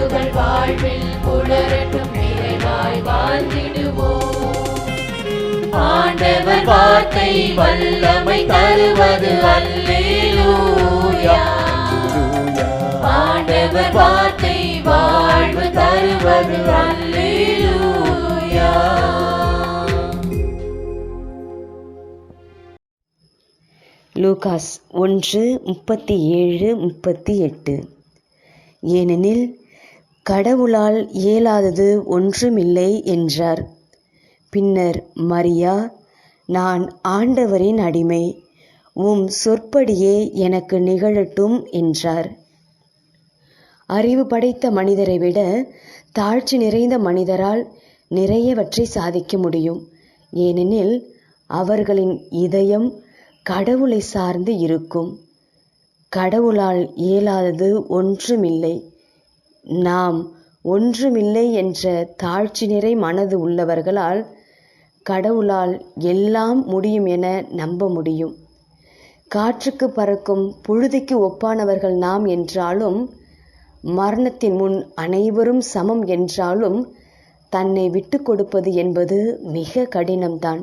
உணர்வுகள் வாழ்வில் புலரட்டும் நிறைவாய் வாழ்ந்திடுவோம். ஆண்டவர் வார்த்தை வல்லமை தருவது அல்லேலூயா. ஆண்டவர் வார்த்தை வாழ்வு தருவது அல்லேலூயா. லூகாஸ் ஒன்று முப்பத்தி ஏழு முப்பத்தி எட்டு. ஏனெனில் கடவுளால் இயலாதது ஒன்றுமில்லை என்றார். பின்னர் மரியா நான் ஆண்டவரின் அடிமை உம் சொற்படியே எனக்கு நிகழட்டும் என்றார். அறிவு படைத்த மனிதரை விட தாழ்ச்சி நிறைந்த மனிதரால் நிறையவற்றை சாதிக்க முடியும். ஏனெனில் அவர்களின் இதயம் கடவுளை சார்ந்து இருக்கும். கடவுளால் இயலாதது ஒன்றுமில்லை. நாம் ஒன்றுமில்லை என்ற தாழ்ச்சி நிறை மனது உள்ளவர்களால் கடவுளால் எல்லாம் முடியும் என நம்ப முடியும். காற்றுக்கு பறக்கும் புழுதிக்கு ஒப்பானவர்கள் நாம் என்றாலும் மரணத்தின் முன் அனைவரும் சமம் என்றாலும் தன்னை விட்டு கொடுப்பது என்பது மிக கடினம்தான்.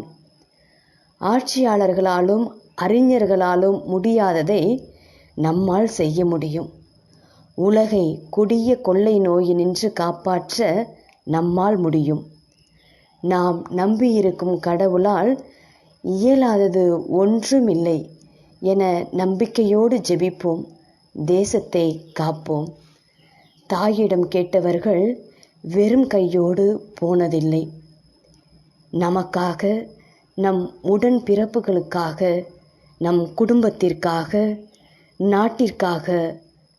ஆட்சியாளர்களாலும் அறிஞர்களாலும் முடியாததை நம்மால் செய்ய முடியும். உலகை கொடிய கொள்ளை நோயினின்று காப்பாற்ற நம்மால் முடியும். நாம் நம்பியிருக்கும் கடவுளால் இயலாதது ஒன்றுமில்லை என நம்பிக்கையோடு ஜெபிப்போம் தேசத்தை காப்போம். தாயிடம் கேட்டவர்கள் வெறும் கையோடு போனதில்லை. நமக்காக நம் உடன் பிறப்புகளுக்காக நம் குடும்பத்திற்காக நாட்டிற்காக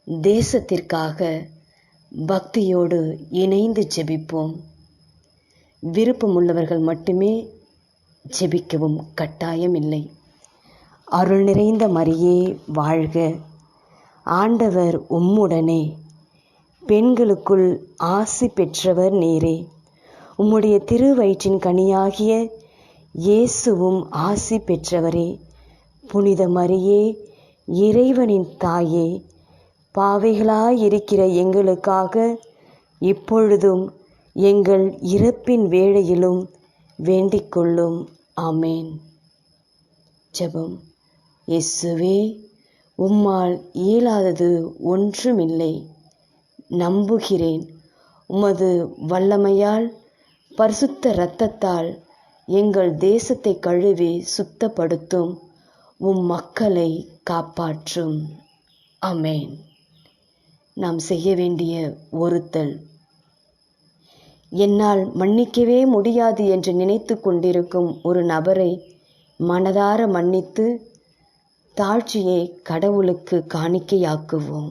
தேசத்திற்காக பக்தியோடு இணைந்து ஜெபிப்போம். விருப்பமுள்ளவர்கள் மட்டுமே ஜெபிக்கவும் கட்டாயமில்லை. அருள் நிறைந்த மரியே வாழ்க. ஆண்டவர் உம்முடனே. பெண்களுக்குள் ஆசி பெற்றவர் நேரே. உம்முடைய திருவயிற்றின் கனியாகிய இயேசுவும் ஆசி பெற்றவரே. புனித மரியே இறைவனின் தாயே. பாவைகளாயிருக்கிற எங்களுக்காக இப்பொழுதும் எங்கள் இறப்பின் வேளையிலும் வேண்டிக் கொள்ளும் ஆமேன். ஜெபம். இயேசுவே உம்மால் இயலாதது ஒன்றுமில்லை. நம்புகிறேன். உமது வல்லமையால் பரிசுத்த இரத்தத்தால் எங்கள் தேசத்தை கழுவி சுத்தப்படுத்தும். உம் மக்களை காப்பாற்றும். அமேன் நாம் செய்ய வேண்டிய ஒருத்தல். என்னால் மன்னிக்கவே முடியாது என்று நினைத்து கொண்டிருக்கும் ஒரு நபரை மனதார மன்னித்து தாழ்ச்சியை கடவுளுக்கு காணிக்கையாக்குவோம்.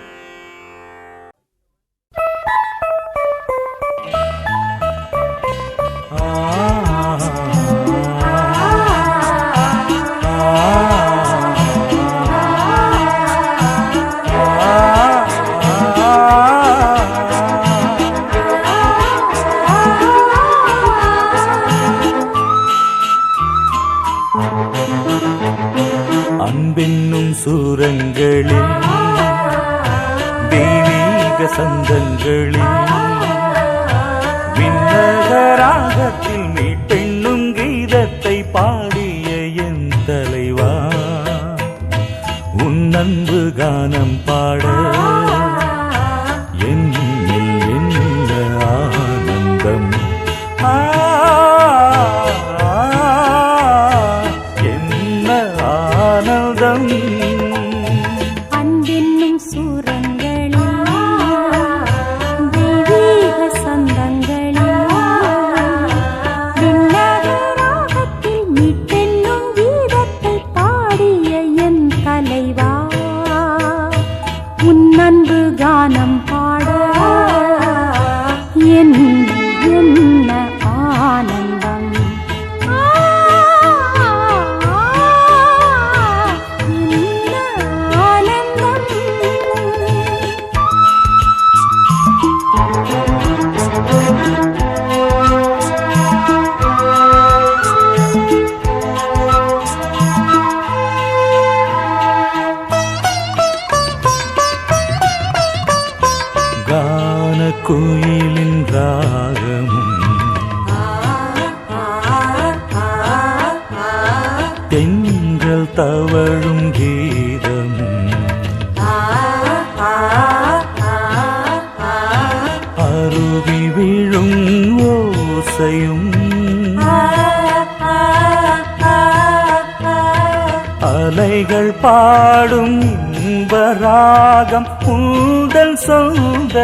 Working அலைகள் பாடும் இன்ப ராகம் உங்கள் சொந்த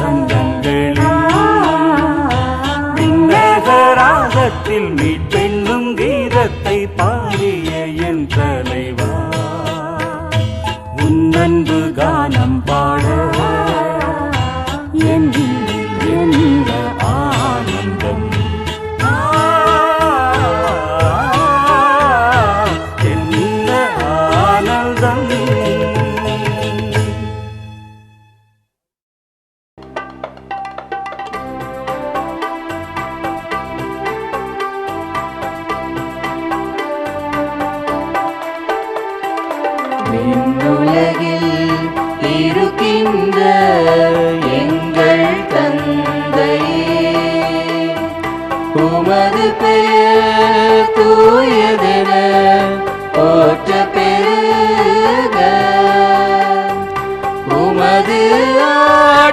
சொந்தங்களும் விண்ணகராகத்தில் மீட்டெண்ணும் கீதத்தை பாடிய என் தலைவா. உன் அன்பு கான